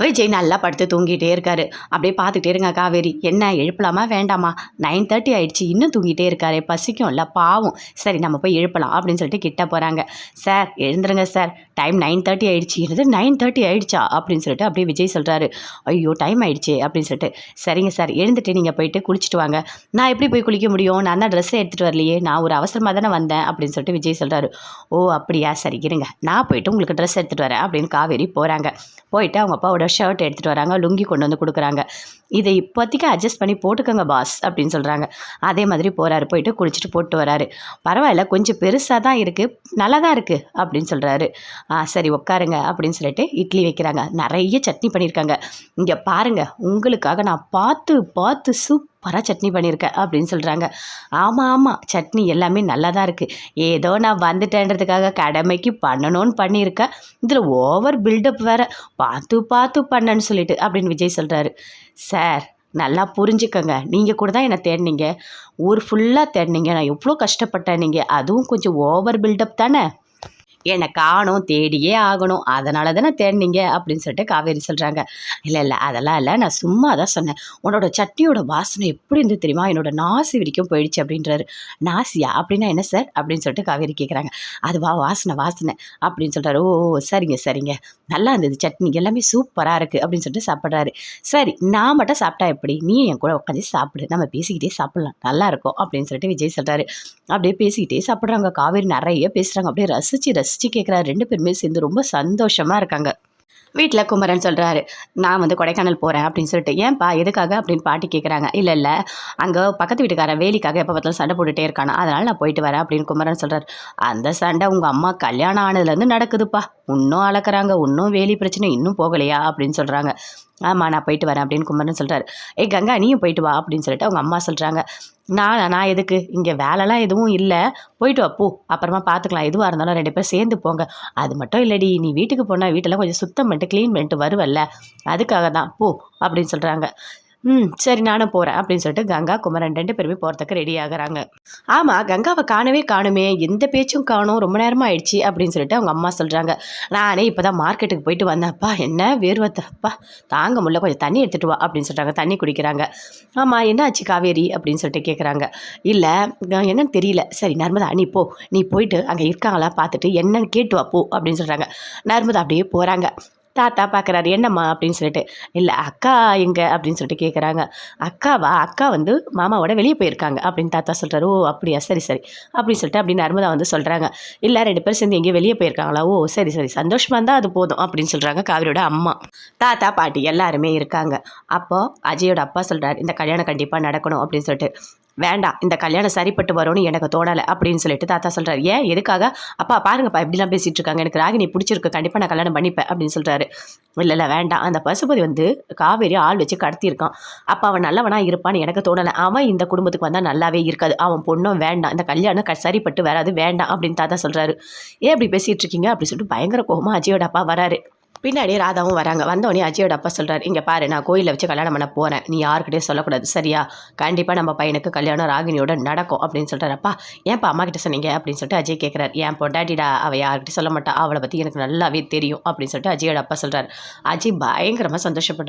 விஜய் நல்லா படுத்து தூங்கிட்டே இருக்காரு. அப்படியே பார்த்துட்டே இருங்க காவேரி. என்ன எழுப்பலாமா வேண்டாமா? நைன் தேர்ட்டி ஆயிடுச்சு. இன்னும் தூங்கிட்டே இருக்காரு. பசிக்கும்ல பாவம். சரி நம்ம போய் எழுப்பலாம் அப்படின்னு சொல்லிட்டு கிட்ட போகிறாங்க சார் எழுந்துருங்க சார். டைம் நைன் தேர்ட்டி ஆயிடுச்சு. என்னது நைன் தேர்ட்டி ஆயிடுச்சா? அப்படின்னு சொல்லிட்டு அப்படியே விஜய் சொல்கிறாரு ஐயோ டைம் ஆயிடுச்சு அப்படின்னு சொல்லிட்டு. சரிங்க சார். எழுந்துட்டு நீங்கள் போயிட்டு குளிச்சுட்டு வாங்க. நான் எப்படி போய் குளிக்க முடியும்? நான் தான் ட்ரெஸ்ஸை எடுத்துகிட்டு வரலையே. நான் ஒரு அவசரமாக தானே வந்தேன் அப்படின்னு சொல்லிட்டு விஜய் சொல்கிறாரு ஓ அப்படியா? சரி இருங்க. நான் போயிட்டு உங்களுக்கு ட்ரெஸ் எடுத்துகிட்டு வரேன் அப்படின்னு காவேரி போகிறாங்க போயிட்டு அவங்க அப்பாவோட ஷர்ட் எடுத்துகிட்டு வராங்க லுங்கி கொண்டு வந்து கொடுக்குறாங்க. இதை இப்போதைக்கு அட்ஜஸ்ட் பண்ணி போட்டுக்கோங்க பாஸ் அப்படின்னு சொல்கிறாங்க அதே மாதிரி போகிறாரு போயிட்டு குளிச்சுட்டு போட்டு வராரு. பரவாயில்ல கொஞ்சம் பெருசாக தான் இருக்குது நல்லா தான் இருக்குது அப்படின்னு சொல்கிறாரு ஆ சரி உட்காருங்க அப்படின்னு சொல்லிட்டு இட்லி வைக்கிறாங்க. நிறைய சட்னி பண்ணியிருக்காங்க. இங்கே பாருங்கள் உங்களுக்காக நான் பார்த்து பார்த்து சூப்பராக சட்னி பண்ணியிருக்கேன் அப்படின்னு சொல்கிறாங்க ஆமாம் ஆமாம் சட்னி எல்லாமே நல்லா தான் இருக்குது ஏதோ நான் வந்துட்டேன்றதுக்காக கடமைக்கு பண்ணணும்னு பண்ணியிருக்கேன் இதில் ஓவர் பில்டப் வேறு. பார்த்து பார்த்து பண்ணேன்னு சொல்லிட்டு அப்படின்னு விஜய் சொல்கிறாரு சார். நல்லா புரிஞ்சுக்கங்க. நீங்கள் கூட தான் என்னை தேடினீங்க. ஊர் ஃபுல்லாக தேடினீங்க. நான் எவ்வளோ கஷ்டப்பட்டேன் நீங்கள் அதுவும் கொஞ்சம் ஓவர் பில்டப் தானே? என்னை காணும் தேடியே ஆகணும். அதனால தானே தேடினீங்க அப்படின்னு சொல்லிட்டு காவேரி சொல்கிறாங்க இல்லை இல்லை அதெல்லாம் இல்லை. நான் சும்மா தான் சொன்னேன். உன்னோட சட்னியோட வாசனை எப்படி இருந்து தெரியுமா? என்னோட நாசி வரைக்கும் போயிடுச்சு அப்படின்றாரு. நாசியா? அப்படின்னா என்ன சார்? அப்படின்னு சொல்லிட்டு காவேரி கேட்குறாங்க அதுவா? வாசனை வாசனை அப்படின்னு சொல்கிறாரு ஓ சரிங்க சரிங்க. நல்லா இருந்தது. சட்னி எல்லாமே சூப்பராக இருக்குது அப்படின்னு சொல்லிட்டு சாப்பிட்றாரு. சரி நான் மட்டும் சாப்பிட்டா எப்படி? நீ என் கூட உட்காந்து சாப்பிடு. நம்ம பேசிக்கிட்டே சாப்பிட்லாம். நல்லா இருக்கும் அப்படின்னு சொல்லிட்டு விஜய் சொல்கிறாரு அப்படியே பேசிக்கிட்டே சாப்பிட்றாங்க. காவேரி நிறைய பேசுகிறாங்க அப்படியே ரசித்து ரசித்து கேட்குறாரு ரெண்டு பேருமே சேர்ந்து ரொம்ப சந்தோஷமாக இருக்காங்க. வீட்டில் குமரன் சொல்கிறாரு நான் வந்து கொடைக்கானல் போகிறேன் அப்படின்னு சொல்லிட்டு ஏன்பா எதுக்காக? அப்படின்னு பாட்டி கேட்குறாங்க இல்லை இல்லை அங்கே பக்கத்து வீட்டுக்காரன் வேலிக்காக எப்போ பார்த்தாலும் சண்டை போட்டுகிட்டே இருக்கானா? அதனால் நான் போயிட்டு வரேன் அப்படின்னு குமரன் சொல்கிறார் அந்த சண்டை உங்கள் அம்மா கல்யாணம் ஆனதுலேருந்து நடக்குதுப்பா. இன்னும் அளக்குறாங்க இன்னும் வேலி பிரச்சனை இன்னும் போகலையா? அப்படின்னு சொல்கிறாங்க ஆமாம் நான் போயிட்டு வரேன் அப்படின்னு குமரன் சொல்கிறார் ஏ கங்கா நீயும் போயிட்டு வா அப்படின்னு சொல்லிட்டு அவங்க அம்மா சொல்கிறாங்க நான் நான் எதுக்கு? இங்கே வேலைலாம் எதுவும் இல்லை. போயிட்டு வா போ. அப்புறமா பார்த்துக்கலாம் எதுவாக இருந்தாலும் ரெண்டு பேரும் சேர்ந்து போங்க. அது மட்டும் இல்லடி. நீ வீட்டுக்கு போனால் வீட்டெல்லாம் கொஞ்சம் சுத்தம் பண்ணிட்டு க்ளீன் பண்ணிட்டு வருவல்ல. அதுக்காக தான் போ அப்படின்னு சொல்கிறாங்க ம் சரி நானும் போகிறேன் அப்படின்னு சொல்லிட்டு கங்கா குமரன் ரெண்டு பேருமே போகிறதுக்கு ரெடி ஆகுறாங்க. ஆமாம் கங்காவை காணவே காணுமே எந்த பேச்சும் காணும் ரொம்ப நேரமாக ஆயிடுச்சு அப்படின்னு சொல்லிட்டு அவங்க அம்மா சொல்கிறாங்க நானே இப்போ தான் மார்க்கெட்டுக்கு போயிட்டு வந்தேன்ப்பா என்ன வேர்வத்தப்பா தாங்க முடியல கொஞ்சம் தண்ணி எடுத்துகிட்டு வா அப்படின்னு சொல்கிறாங்க தண்ணி குடிக்கிறாங்க. ஆமாம் என்ன ஆச்சு காவேரி? அப்படின்னு சொல்லிட்டு கேட்குறாங்க இல்லை என்னன்னு தெரியல. சரி நர்மதா நீ போ. நீ போயிட்டு அங்கே இருக்காங்களா பார்த்துட்டு என்னன்னு கேட்டு வா போ அப்படின்னு சொல்கிறாங்க நர்மதா அப்படியே போகிறாங்க தாத்தா பார்க்குறாரு என்னம்மா? அப்படின்னு சொல்லிட்டு இல்லை அக்கா எங்கே? அப்படின்னு சொல்லிட்டு கேட்குறாங்க அக்காவா? அக்கா வந்து மாமாவோட வெளியே போயிருக்காங்க. அப்படின்னு தாத்தா சொல்கிறாரு ஓ அப்படியா? சரி சரி. அப்படின்னு சொல்லிட்டு அப்படி நர்மதா வந்து சொல்கிறாங்க இல்லை ரெண்டு பேரும் சேர்ந்து எங்கேயும் வெளியே போயிருக்காங்களா? ஓ சரி சரி. சந்தோஷமாக இருந்தால் அது போதும். அப்படின்னு சொல்கிறாங்க காவிரியோட அம்மா. தாத்தா பாட்டி எல்லாருமே இருக்காங்க. அப்போ அஜயோட அப்பா சொல்கிறார் இந்த கல்யாணம் கண்டிப்பாக நடக்கணும். அப்படின்னு சொல்லிட்டு வேண்டாம் இந்த கல்யாணம் சரிப்பட்டு வரும்னு எனக்கு தோணலை அப்படின்னு சொல்லிட்டு தாத்தா சொல்கிறார் ஏன்? எதுக்காக? அப்பா பாருங்கப்பா எப்படிலாம் பேசிகிட்டு இருக்காங்க எனக்கு ராகினி பிடிச்சிருக்கு. கண்டிப்பாக நான் கல்யாணம் பண்ணிப்பேன் அப்படின்னு சொல்கிறாரு இல்லை இல்லை வேண்டாம். அந்த பசுபதி வந்து காவேரி ஆள் வச்சு கடத்தியிருக்கான். அப்போ அவன் நல்லவனாக இருப்பான்னு எனக்கு தோணலை. அவன் இந்த குடும்பத்துக்கு வந்தால் நல்லாவே இருக்காது. அவன் பொண்ணும் வேண்டாம். இந்த கல்யாணம் க சரிப்பட்டு வராது. வேண்டாம் அப்படின்னு தாத்தா சொல்கிறாரு ஏன் இப்படி பேசிகிட்டு இருக்கீங்க அப்படின்னு சொல்லிட்டு பயங்கர கோவமா அஜயோட அப்பா வராரு. பின்னாடி ராதாவும் வராங்க. வந்தோடனே அஜயோட அப்பா சொல்கிறார் இங்கே பாரு நான் கோயிலில் வச்சு கல்யாணம் பண்ண போகிறேன் நீ யாருக்கிட்டே சொல்லக்கூடாது. சரியா? கண்டிப்பாக நம்ம பையனுக்கு கல்யாணம் ராகினியோட நடக்கும். அப்படின்னு சொல்கிறார் அப்பா ஏன்ப்பா அம்மா கிட்ட சொன்னீங்க? அப்படின்னு சொல்லிட்டு அஜய் கேட்குறாரு ஏன் பொண்டாட்டிடா? அவள் யார்கிட்ட சொல்ல மாட்டா. அவளை பற்றி எனக்கு நல்லாவே தெரியும். அப்படின்னு சொல்லிட்டு அஜயோட அப்பா சொல்கிறார் அஜய் பயங்கரமாக சந்தோஷப்படுறார்.